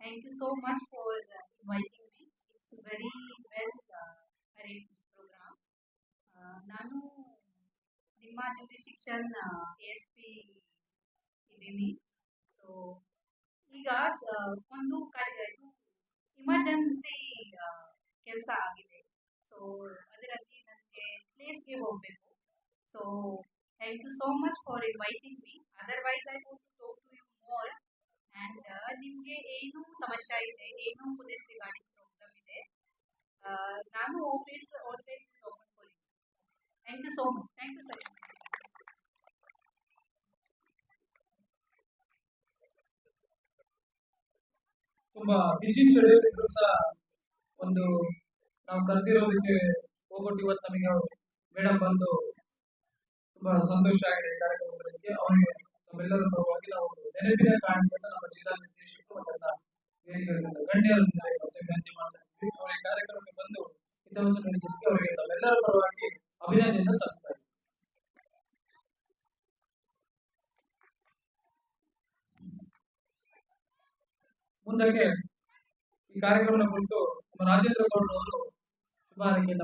Thank you so much for uh, inviting me. It's a very well uh, arranged program. Uh, ನಾನು ನಿಮ್ಮ ಜೊತೆ ಶಿಕ್ಷಣ S P ಇದ್ದೀನಿ so ಈಗ ಆ, ಒಂದು ಕಾರ್ಯ ಇದು ಇಮರ್ಜೆನ್ಸಿ ಕೆಲಸ ಆಗಿದೆ ಸೊ ಅದರಲ್ಲಿ ನನಗೆ ಪ್ಲೇಸ್ಗೆ ಹೋಗಬೇಕು so thank you so much for inviting me otherwise I want to ನಿಮಗೆ ಏನು ಸಮಸ್ಯೆ ಇದೆ ಏನು ಪೊಲೀಸ್ ರಿಗಾರ್ಡಿಂಗ್ ಪ್ರಾಬ್ಲಮ್ ಇದೆ. ನಾನು office always open thank you so much thank you sir ತುಂಬಾ ಬಿಸಿ ಶೆಡ್ಯೂಲ್ ಇದ್ರು ಒಂದು ನಾವು ಕರೆದಿರೋದಕ್ಕೆ ಹೋಗ್ಬಿಟ್ಟು ಇವತ್ತು ನಮಗೆ ಮೇಡಮ್ ಬಂದು ತುಂಬಾ ಸಂತೋಷ ಆಗಿದೆ ಕಾರ್ಯಕ್ರಮಗಳಿಗೆ. ಅವರಿಗೆ ನಮ್ಮೆಲ್ಲರ ಪರವಾಗಿ ನಾವು ನೆನಪಿನ ಕಾರಣಗಳನ್ನ ನಮ್ಮ ಜಿಲ್ಲಾ ನಿರ್ದೇಶಕರು ಮತ್ತು ವೇದಿಕೆಗಳಿಂದ ಗಣ್ಯರಿಂದ ಇವತ್ತು ವಿನಂತಿ ಅವರ ಕಾರ್ಯಕ್ರಮಕ್ಕೆ ಬಂದು ಹಿತವಚನ ನೀಡಿದ್ದಕ್ಕೆ ನಮ್ಮೆಲ್ಲರ ಪರವಾಗಿ ಅಭಿನಂದನೆ ಸಲ್ಲಿಸ್ತಾ ಮುಂದಕ್ಕೆ ಈ ಕಾರ್ಯಕ್ರಮದ ಕುರಿತು ನಮ್ಮ ರಾಜೇಂದ್ರ ಗೌಡ ಅವರು ಶುಭ ಹಾರೈಕೆಯಿಂದ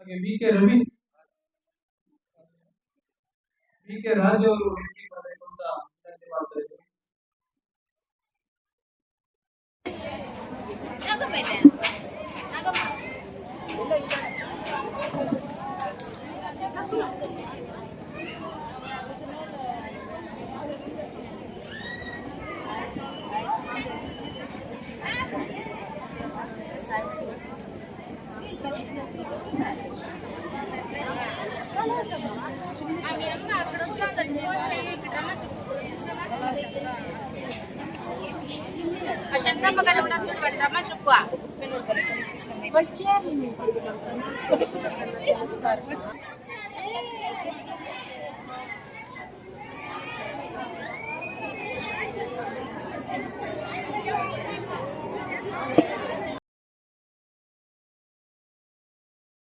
ಮಾಡಬೇಕು ಅಂತ ವಿನಂತಿ ಮಾಡ್ತೀನಿ. ಹಾಗೆ V K Ravi V K Raju ಅವರು ವೇದಿಕೆಗೆ ಬರಬೇಕು ಅಂತ ವಿನಂತಿ ಮಾಡ್ತಾ ಇದ್ದೀವಿ శంకమ్మ గారు ఉన్నారు చూడు వాళ్ళు వచ్చారు.